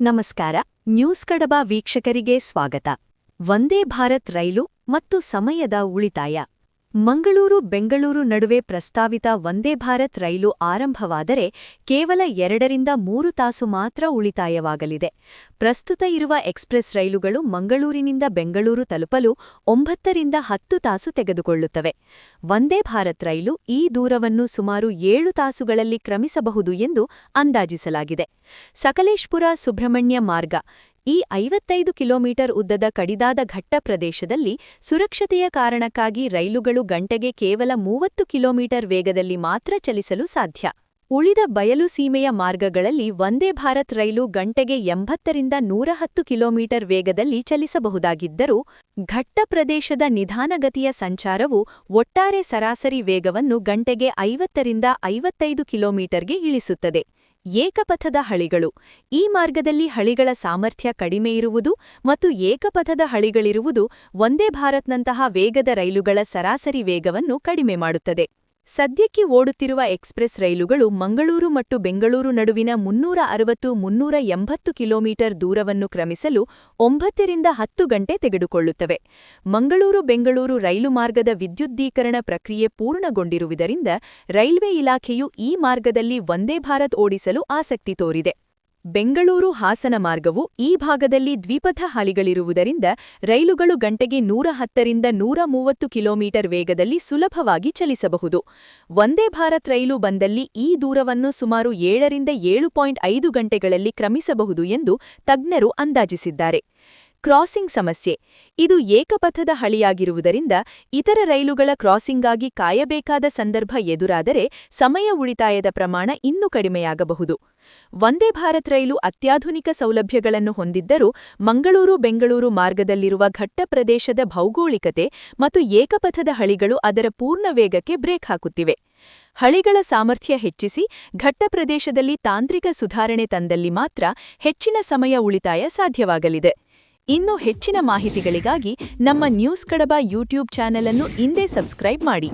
ನಮಸ್ಕಾರ ನ್ಯೂಸ್ ಕಡಬ ವೀಕ್ಷಕರಿಗೆ ಸ್ವಾಗತ. ವಂದೇ ಭಾರತ್ ರೈಲು ಮತ್ತು ಸಮಯದ ಉಳಿತಾಯ. ಮಂಗಳೂರು ಬೆಂಗಳೂರು ನಡುವೆ ಪ್ರಸ್ತಾವಿತ ವಂದೇ ಭಾರತ್ ರೈಲು ಆರಂಭವಾದರೆ ಕೇವಲ ಎರಡರಿಂದ ಮೂರು ತಾಸು ಮಾತ್ರ ಉಳಿತಾಯವಾಗಲಿದೆ. ಪ್ರಸ್ತುತ ಇರುವ ಎಕ್ಸ್ಪ್ರೆಸ್ ರೈಲುಗಳು ಮಂಗಳೂರಿನಿಂದ ಬೆಂಗಳೂರು ತಲುಪಲು ಒಂಬತ್ತರಿಂದ ಹತ್ತು ತಾಸು ತೆಗೆದುಕೊಳ್ಳುತ್ತವೆ. ವಂದೇ ಭಾರತ್ ರೈಲು ಈ ದೂರವನ್ನು ಸುಮಾರು ಏಳು ತಾಸುಗಳಲ್ಲಿ ಕ್ರಮಿಸಬಹುದು ಎಂದು ಅಂದಾಜಿಸಲಾಗಿದೆ. ಸಕಲೇಶ್ಪುರ ಸುಬ್ರಹ್ಮಣ್ಯ ಮಾರ್ಗ ಈ ಐವತ್ತೈದು ಕಿಲೋಮೀಟರ್ ಉದ್ದದ ಕಡಿದಾದ ಘಟ್ಟ ಪ್ರದೇಶದಲ್ಲಿ ಸುರಕ್ಷತೆಯ ಕಾರಣಕ್ಕಾಗಿ ರೈಲುಗಳು ಗಂಟೆಗೆ ಕೇವಲ ಮೂವತ್ತು ಕಿಲೋಮೀಟರ್ ವೇಗದಲ್ಲಿ ಮಾತ್ರ ಚಲಿಸಲು ಸಾಧ್ಯ. ಉಳಿದ ಬಯಲು ಸೀಮೆಯ ಮಾರ್ಗಗಳಲ್ಲಿ ವಂದೇ ಭಾರತ್ ರೈಲು ಗಂಟೆಗೆ ಎಂಬತ್ತರಿಂದ ನೂರ ಹತ್ತು ಕಿಲೋಮೀಟರ್ ವೇಗದಲ್ಲಿ ಚಲಿಸಬಹುದಾಗಿದ್ದರೂ, ಘಟ್ಟ ಪ್ರದೇಶದ ನಿಧಾನಗತಿಯ ಸಂಚಾರವು ಒಟ್ಟಾರೆ ಸರಾಸರಿ ವೇಗವನ್ನು ಗಂಟೆಗೆ ಐವತ್ತರಿಂದ ಐವತ್ತೈದು ಕಿಲೋಮೀಟರ್ಗೆ ಇಳಿಸುತ್ತದೆ. ಏಕಪಥದ ಹಳಿಗಳು. ಈ ಮಾರ್ಗದಲ್ಲಿ ಹಳಿಗಳ ಸಾಮರ್ಥ್ಯ ಕಡಿಮೆ ಇರುವುದು ಮತ್ತು ಏಕಪಥದ ಹಳಿಗಳಿರುವುದು ಒಂದೇ ಭಾರತ್ನಂತಹ ವೇಗದ ರೈಲುಗಳ ಸರಾಸರಿ ವೇಗವನ್ನು ಕಡಿಮೆ ಮಾಡುತ್ತದೆ. ಸದ್ಯಕ್ಕೆ ಓಡುತ್ತಿರುವ ಎಕ್ಸ್ಪ್ರೆಸ್ ರೈಲುಗಳು ಮಂಗಳೂರು ಮತ್ತು ಬೆಂಗಳೂರು ನಡುವಿನ ಮುನ್ನೂರ ಅರವತ್ತು, ಮುನ್ನೂರ ಎಂಬತ್ತು ಕಿಲೋಮೀಟರ್ ದೂರವನ್ನು ಕ್ರಮಿಸಲು ಒಂಬತ್ತರಿಂದ ಹತ್ತು ಗಂಟೆ ತೆಗೆದುಕೊಳ್ಳುತ್ತವೆ. ಮಂಗಳೂರು, ಬೆಂಗಳೂರು ರೈಲು ಮಾರ್ಗದ ವಿದ್ಯುದ್ದೀಕರಣ ಪ್ರಕ್ರಿಯೆ ಪೂರ್ಣಗೊಂಡಿರುವುದರಿಂದ ರೈಲ್ವೆ ಇಲಾಖೆಯು ಈ ಮಾರ್ಗದಲ್ಲಿ ವಂದೇ ಭಾರತ್ ಓಡಿಸಲು ಆಸಕ್ತಿ ತೋರಿದೆ. ಬೆಂಗಳೂರು ಹಾಸನ ಮಾರ್ಗವು ಈ ಭಾಗದಲ್ಲಿ ದ್ವಿಪಥ ಹಾಳಿಗಳಿರುವುದರಿಂದ ರೈಲುಗಳು ಗಂಟೆಗೆ ನೂರ ಹತ್ತರಿಂದ ನೂರ ಮೂವತ್ತು ಕಿಲೋಮೀಟರ್ ವೇಗದಲ್ಲಿ ಸುಲಭವಾಗಿ ಚಲಿಸಬಹುದು. ವಂದೇ ಭಾರತ್ ರೈಲು ಬಂದಲ್ಲಿ ಈ ದೂರವನ್ನು ಸುಮಾರು ಏಳರಿಂದ ಏಳು ಪಾಯಿಂಟ್ ಗಂಟೆಗಳಲ್ಲಿ ಕ್ರಮಿಸಬಹುದು ಎಂದು ತಜ್ಞರು ಅಂದಾಜಿಸಿದ್ದಾರೆ. ಕ್ರಾಸಿಂಗ್ ಸಮಸ್ಯೆ. ಇದು ಏಕಪಥದ ಹಳಿಯಾಗಿರುವುದರಿಂದ ಇತರ ರೈಲುಗಳ ಕ್ರಾಸಿಂಗ್ಗಾಗಿ ಕಾಯಬೇಕಾದ ಸಂದರ್ಭ ಎದುರಾದರೆ ಸಮಯ ಉಳಿತಾಯದ ಪ್ರಮಾಣ ಇನ್ನೂ ಕಡಿಮೆಯಾಗಬಹುದು. ವಂದೇ ಭಾರತ್ ರೈಲು ಅತ್ಯಾಧುನಿಕ ಸೌಲಭ್ಯಗಳನ್ನು ಹೊಂದಿದ್ದರೂ ಮಂಗಳೂರು ಬೆಂಗಳೂರು ಮಾರ್ಗದಲ್ಲಿರುವ ಘಟ್ಟ ಪ್ರದೇಶದ ಭೌಗೋಳಿಕತೆ ಮತ್ತು ಏಕಪಥದ ಹಳಿಗಳು ಅದರ ಪೂರ್ಣ ವೇಗಕ್ಕೆ ಬ್ರೇಕ್ ಹಾಕುತ್ತಿವೆ. ಹಳಿಗಳ ಸಾಮರ್ಥ್ಯ ಹೆಚ್ಚಿಸಿ ಘಟ್ಟ ಪ್ರದೇಶದಲ್ಲಿ ತಾಂತ್ರಿಕ ಸುಧಾರಣೆ ತಂದಲ್ಲಿ ಮಾತ್ರ ಹೆಚ್ಚಿನ ಸಮಯ ಉಳಿತಾಯ ಸಾಧ್ಯವಾಗಲಿದೆ. ಇನ್ನು ಹೆಚ್ಚಿನ ಮಾಹಿತಿಗಳಿಗಾಗಿ ನಮ್ಮ ನ್ಯೂಸ್ ಕಡಬ ಯೂಟ್ಯೂಬ್ ಚಾನೆಲ್ ಅನ್ನು ಇಂದೇ ಸಬ್ಸ್ಕ್ರೈಬ್ ಮಾಡಿ.